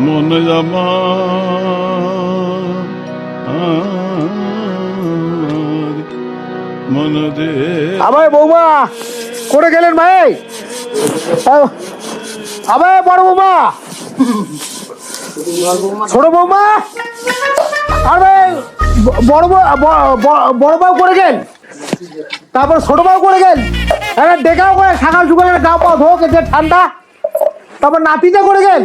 মন জামা। আবার বৌমা, করে গেলেন ভাই আবার বড় বৌমা। ছোট বৌমা, আর ভাই বড় বড় বউ করে গেল। তারপর ছোট বউ করে গেল। একটা ডেকাও করে সকাল সকালে গা পা ধোক যে ঠান্ডা। তারপর নাতিটা করে গেল।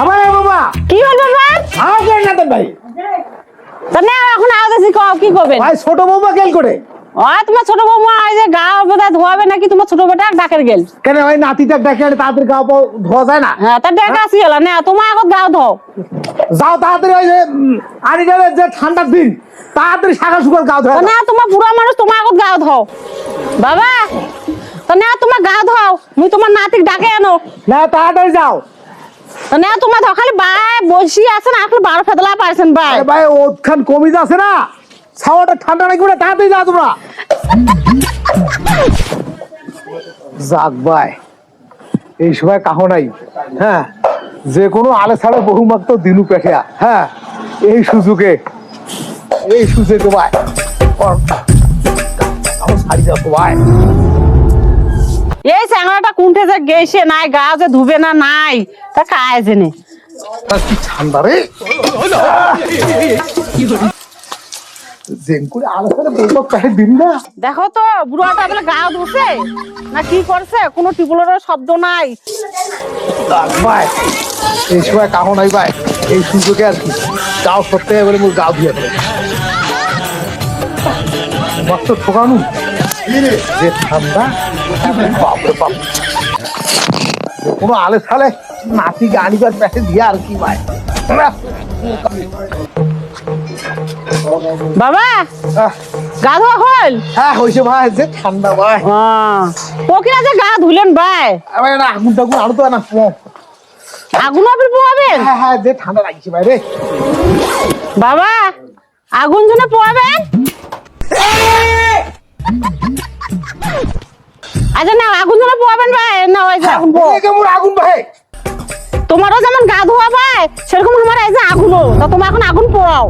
আমার বাবা। কি হল বাবা আমার গেল না ভাই। তা না এখন আওদাসি কও কি করবেন? ভাই ছোট বৌমা গেল করে? ও তোমার ছোট বৌমা যে গা বোধহয় ধোয়াবে নাকি তোমার ছোট বেটা ডাকের গেল? কেন ভাই নাতিটা ডেকে আনে তাড়াতাড়ি গা ধোয়া যায় না? হ্যাঁ তা ডেকা আসি গেল না তোমার আগত গাও ধোও। যাও তাড়াতাড়ি ওই যে আনি যাবে যে ঠান্ডার দিন তাড়াতাড়ি সকাল সকাল গাও ধোয়া না তোমার বুড়া মানুষ তোমার আগত গাও ধোও। বাবা তা না তোমার গা ধোও মুই তোমার নাতিক ডাকে আনো। না তাড়াতাড়ি যাও। না, তোমার খালি বাই বসি আছেন এখন বারো ফেদলা পাইছেন বাই। ভাই ওখান কমি যাচ্ছে না? ছাওয়াটা ঠান্ডা নাকি বলে তাড়াতাড়ি যাও তোমরা। যাক ভাই এই সময় কাহ নাই। হ্যাঁ যে কোনো আলে ছাড়া বহু মাত্র দিনু পেঠিয়া হ্যাঁ এই সুযোগে এই সুযোগে ভাই আমার শাড়ি তো ভাই এই চ্যাংড়াটা কুণ্ঠে যে গেছে? নাই গা যে ধুবে না নাই। তা কায় জেনে কি ঠান্ডা রে? করে আলো বলব প্যাকেট দিন না। দেখো তো বুড়াটা বলে গা ধুছে। না কি করছে? কোনো টিপুলের শব্দ নাই। ভাই। এই সময় কাহ নাই ভাই। এই সুযোগে আর কি। গাও সত্যি বলে মোর গাও ধুয়ে দেবে। মাত্র ঠোকানু? যে ঠান্ডা বাপরে বাপ কোনো আলে সালে নাতি গানিবার প্যাকেট দিয়ে আর কি ভাই? বাবা! গা ধোয়া হল? হ্যাঁ হয়েছে ভাই যে ঠান্ডা ভাই। পকিরা যে গা ধুলেন ভাই? না আগুন টাগুন আনো তো না আগুন আপনি পোয়াবেন? হ্যাঁ হ্যাঁ যে ঠান্ডা লাগছে ভাই রে। বাবা আগুন জন্য পোয়াবেন? আচ্ছা না আগুন জন্য পোয়াবেন ভাই না ওই যে আগুন পোয়া। কেমন আগুন ভাই তোমারও যেমন গা ধোয়া ভাই সেরকম আমার এই যে আগুনও তা তোমার এখন আগুন পোড়াও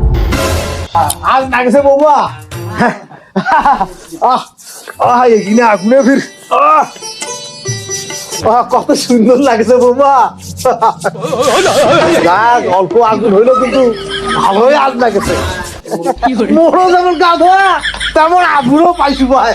আজ না গেছে বৌমা। আহ আহ এখানে আগুনে ফির আহ কত সুন্দর লাগছে বৌমা। যাক অল্প আগুন হইল কিন্তু ভালোই আগ লাগেছে। মোরও যেমন গা ধোয়া তেমন আগুনও পাইছু ভাই